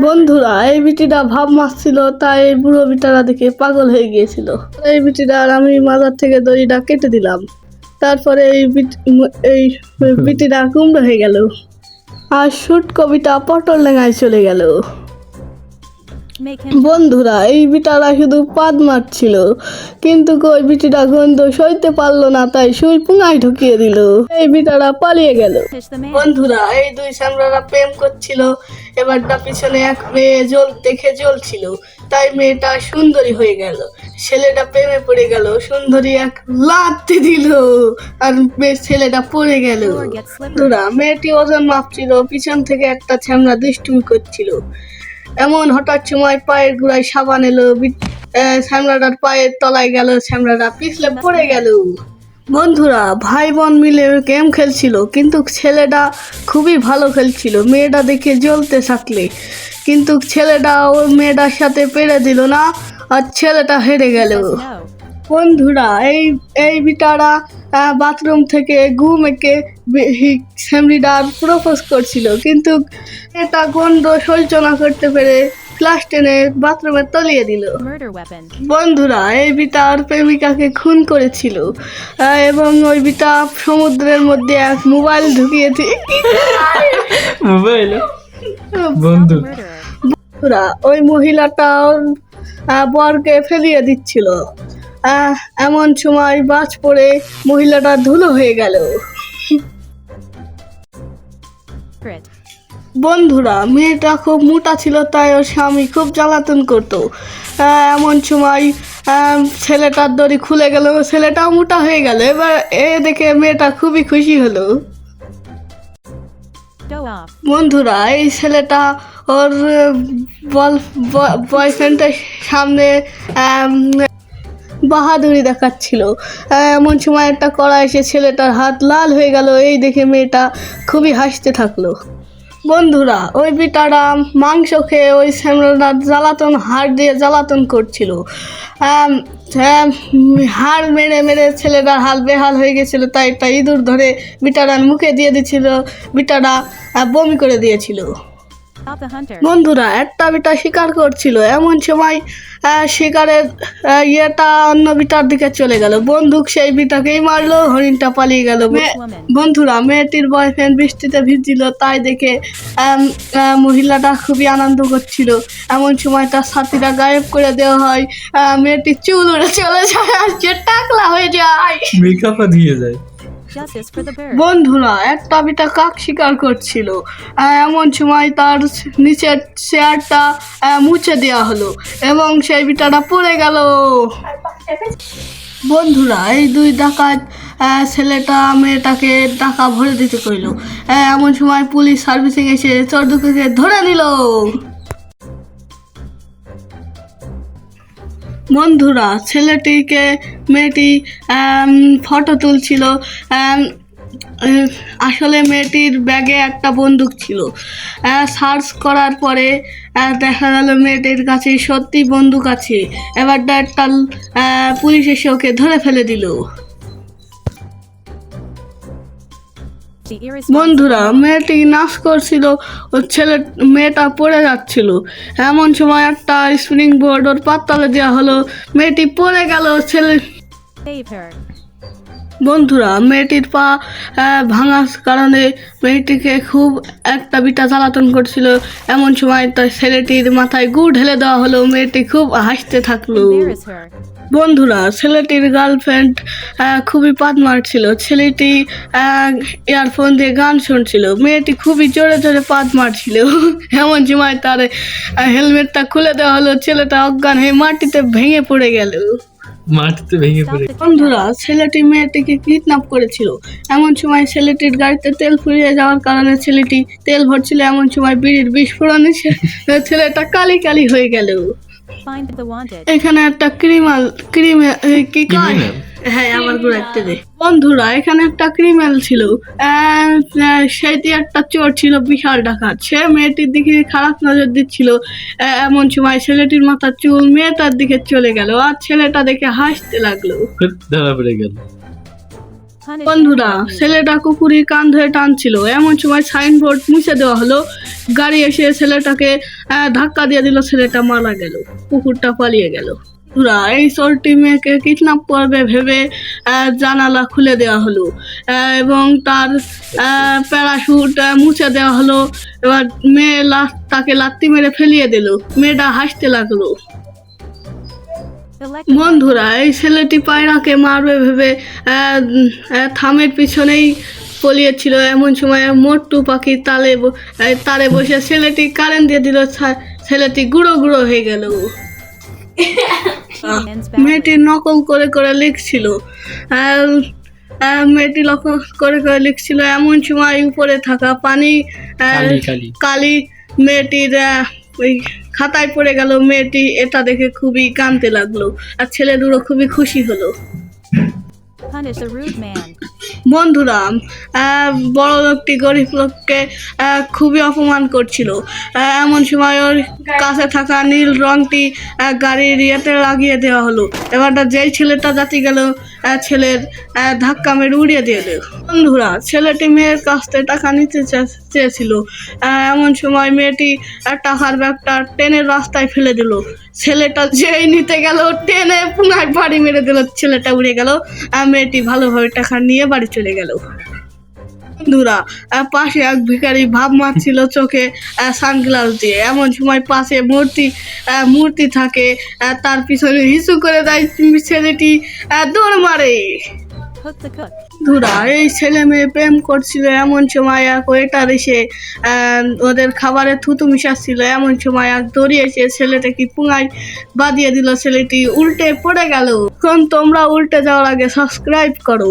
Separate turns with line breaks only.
বন্ধুরা এই বিটিটা ভাব মারছিল তাই এই বুড়ো বিটারা দেখে পাগল হয়ে গিয়েছিল। এই বিটিটা আর আমি মাজার থেকে দড়িটা কেটে দিলাম। তারপরে এই বিট এই বিটিটা কুমড়ো হয়ে গেল। আর শুট কবিটা পটল লেঙায় চলে গেল। বন্ধুরা এই বিটারা শুধু পাদ মারছিল। কিন্তু ওই বিটিটা গন্ধ সইতে পারল না তাই সুই পুঙায় ঢুকিয়ে দিল। এই বিটারা পালিয়ে গেল. বন্ধুরা এই দুই সামরারা প্রেম করছিল। এবারটা পিছনে এক মেয়ে জল দেখে জ্বলছিল। তাই মেয়েটা সুন্দরী হয়ে গেল। ছেলেটা প্রেমে পড়ে গেল। সুন্দরী এক লাত্তি দিল। আর মেয়ে- ছেলেটা পড়ে গেল. বন্ধুরা মেয়েটি ওজন মাপছিল। পিছন থেকে একটা ছ্যামরা দুষ্টুমি করছিল। এমন হঠাৎ সময় পায়ের গুড়ায় সাবান এলো আহ, পায়ের তলায় গেল ছ্যামরাটা পিছলে পড়ে গেল। বন্ধুরা ভাই বোন মিলে গেম খেলছিল কিন্তু ছেলেটা খুবই ভালো খেলছিল মেয়েটা দেখে জ্বলতে থাকলে। কিন্তু ছেলেটা ওর মেয়েটার সাথে পেরে দিল না আর ছেলেটা হেরে গেল। বন্ধুরা এই এই বিটারা বাথরুম থেকে ঘুম এঁকে স্যামরিডার প্রপোজ করছিল। কিন্তু এটা গন্ধ সঞ্চনা করতে পেরে ক্লাস টেনে বাথরুমে তলিয়ে দিল। বন্ধুরা এই বিটা আর প্রেমিকাকে খুন করেছিল। এবং ওই বিতা সমুদ্রের মধ্যে এক মোবাইল ঢুকিয়েছে
মোবাইল? বন্ধু।
বন্ধুরা ওই মহিলাটা বরকে ফেলিয়ে দিচ্ছিল। এমন সময় বাজ পড়ে মহিলাটা ধুলো হয়ে গেল। বন্ধুরা মেয়েটা খুব মোটা ছিল তাই ওর স্বামী খুব জ্বালাতন করতো। এমন সময় ছেলেটার দড়ি খুলে গেল ছেলেটাও মোটা হয়ে গেল। এবার এ দেখে মেয়েটা খুবই খুশি হলো। বন্ধুরা এই ছেলেটা ওর বয়ফ্রেন্ডের সামনে বাহাদুরি দেখাচ্ছিল। এমন সময় একটা কড়া এসে ছেলেটার হাত লাল হয়ে গেল, এই দেখে মেয়েটা খুবই হাসতে থাকল। বন্ধুরা, ওই বিটারা মাংস খেয়ে ওই শ্যামলাটা জ্বালাতন হাড় দিয়ে জ্বালাতন করছিল। হাড় মেরে মেরে ছেলেটার হাল বেহাল হয়ে গেছিল, তাই একটা ইঁদুর ধরে বিটারার মুখে দিয়ে দিছিল। বিটারা বমি করে দিয়েছিল. বন্ধুরা একটা বিটা শিকার করছিল। এমন সময় শিকারের ইয়েটা অন্য বিটার দিকে চলে গেল। বন্দুক সেই বিটাকেই মারলো হরিণটা পালিয়ে গেল। বন্ধুরা মেয়েটির বয়ফ্রেন্ড বৃষ্টিতে ভিজছিল তাই দেখে আহ, মহিলাটা খুবই আনন্দ করছিল। এমন সময় তার সাথীরা গায়েব করে দেওয়া হয়। আহ, মেয়েটির চুল উড়ে চলে যায় আর যে টাকলা হয়ে যায়।
মেকআপও দিয়ে যায়
বন্ধুরা একটা বিটা কাক শিকার করছিল? এমন সময় তার নিচের চেয়ারটা মুছে দেওয়া হলো এবং সেই বিটাটা পড়ে গেল। বন্ধুরা, এই দুই ডাকাত ছেলেটা, মেয়েটাকে টাকা ভরে দিতে কইল। এমন সময় পুলিশ সার্ভিসিং এসে চর্দুকে ধরে নিল। বন্ধুরা, ছেলেটিকে, মেয়েটি ফটো তুলছিল। আসলে মেয়েটির ব্যাগে একটা বন্দুক ছিল। সার্চ করার পরে দেখা গেল মেয়েটির কাছে সত্যি বন্দুক আছে। এবার একটা পুলিশ এসে ওকে ধরে ফেলে দিল। বন্ধুরা মেয়েটি নাচ করছিল ও ছেলে মেয়েটা পড়ে যাচ্ছিল এমন সময় একটা স্প্রিং বোর্ড ওর পাততালে দেওয়া হলো মেয়েটি পড়ে গেল ছেলে. বন্ধুরা মেয়েটির পা ভাঙার কারণে মেয়েটিকে খুব একটা বিটা জ্বালাতন করছিল। এমন সময় তার ছেলেটির মাথায় গু ঢেলে দেওয়া হলো মেয়েটি খুব হাসতে থাকল। বন্ধুরা ছেলেটির গার্লফ্রেন্ড খুবই পাত মারছিল। ছেলেটি ইয়ারফোন দিয়ে গান শুনছিল। মেয়েটি খুবই জোরে জোরে পাত মারছিল। এমন সময় তার হেলমেটটা খুলে দেওয়া হলো। ছেলেটা অজ্ঞান হয়ে মাটিতে ভেঙে পড়ে গেল।
মাটিতে ভেঙে পড়ে
বন্ধুরা ছেলেটি মেয়েটিকে কিডন্যাপ করেছিল এমন সময় ছেলেটির গাড়িতে তেল ফুরিয়ে যাওয়ার কারণে ছেলেটি তেল ভরছিল এমন সময় বিড়ির বিস্ফোরণে ছেলেটা কালি কালি হয়ে গেল. এখানে একটা ক্রিমাল ক্রিম কি কয়? হ্যাঁ আমার ঘুরাইতে দে। বন্ধুরা এখানে একটা ক্রিমিনাল ছিল। সেটি একটা চোর ছিল বিশাল ডাকাত। সে মেয়েটির দিকে খারাপ নজর দিচ্ছিল। আহ, এমন সময় ছেলেটির মাথার চুল মেয়েটার দিকে চলে গেল আর ছেলেটা দেখে হাসতে লাগল।
ধরা পড়ে গেল।
বন্ধুরা ছেলেটা কুকুরের কান ধরে টানছিল। এমন সময় সাইনবোর্ড মুছে দেওয়া হলো। গাড়ি এসে ছেলেটাকে আহ, ধাক্কা দিয়ে দিল। ছেলেটা মারা গেল। কুকুরটা পালিয়ে গেল। এই চোরটি মেয়েকে কিডন্যাপ করবে ভেবে জানালা খুলে দেওয়া হলো এবং তার প্যারাশুট মুছে দেওয়া হলো। এবার মেয়ে লা- তাকে লাত্তি মেরে ফেলিয়ে দিল। মেয়েটা হাসতে লাগল। বন্ধুরা এই ছেলেটি পায়রাকে মারবে ভেবে থামের পিছনেই পলিয়েছিল। এমন সময় মোট্টু পাখি তালে তারে বসে ছেলেটি কারেন্ট দিয়ে দিল। ছেলেটি গুঁড়ো গুঁড়ো হয়ে গেল. মেয়েটি নকল করে করে লিখছিল। আর মেয়েটি নকল করে করে লিখছিল এমন সময় উপরে থাকা পানি আহ,
কালি, কালি।
কালি মেয়েটির ওই খাতায় পড়ে গেল মেয়েটি এটা দেখে খুবই কাঁদতে লাগল আর ছেলে দুটো খুবই খুশি হলো। বন্ধুরা বড় লোকটি গরিব লোককে খুবই অপমান করছিল। এমন সময় ওর কাছে থাকা নীল রংটি গাড়ির ইয়েতে লাগিয়ে দেওয়া হলো। এবারটা যেই ছেলেটা যাতে গেল ছেলের ধাক্কা মেরে উড়িয়ে দিয়ে দিল। বন্ধুরা, ছেলেটি মেয়ের কাছ থেকে টাকা নিতে চেয়েছিল। এমন সময় মেয়েটি টাকার ব্যাগটা ট্রেনের রাস্তায় ফেলে দিল। ছেলেটা যেই নিতে গেল ট্রেনে পুনরায় বাড়ি মেরে দিল। ছেলেটা উড়ে গেল। মেয়েটি ভালোভাবে টাকা নিয়ে বাড়ি চলে গেল। বন্ধুরা পাশে এক ভিখারি ভাব মারছিল চোখে সানগ্লাস দিয়ে। এমন সময় পাশে মূর্তি মূর্তি থাকে তার পিছনে হিসু করে দেয় ছেলেটি দৌড় মারে. ধুরা এই ছেলে মেয়ে প্রেম করছিল এমন সময় এক ওয়েটার এসে ওদের খাবারে থুতু মিশাচ্ছিল। এমন সময় এক দড়িয়ে এসে ছেলেটাকে পুঙায় বাঁধিয়ে দিল। ছেলেটি উল্টে পড়ে গেল। এখন তোমরা উল্টে যাওয়ার আগে সাবস্ক্রাইব করো।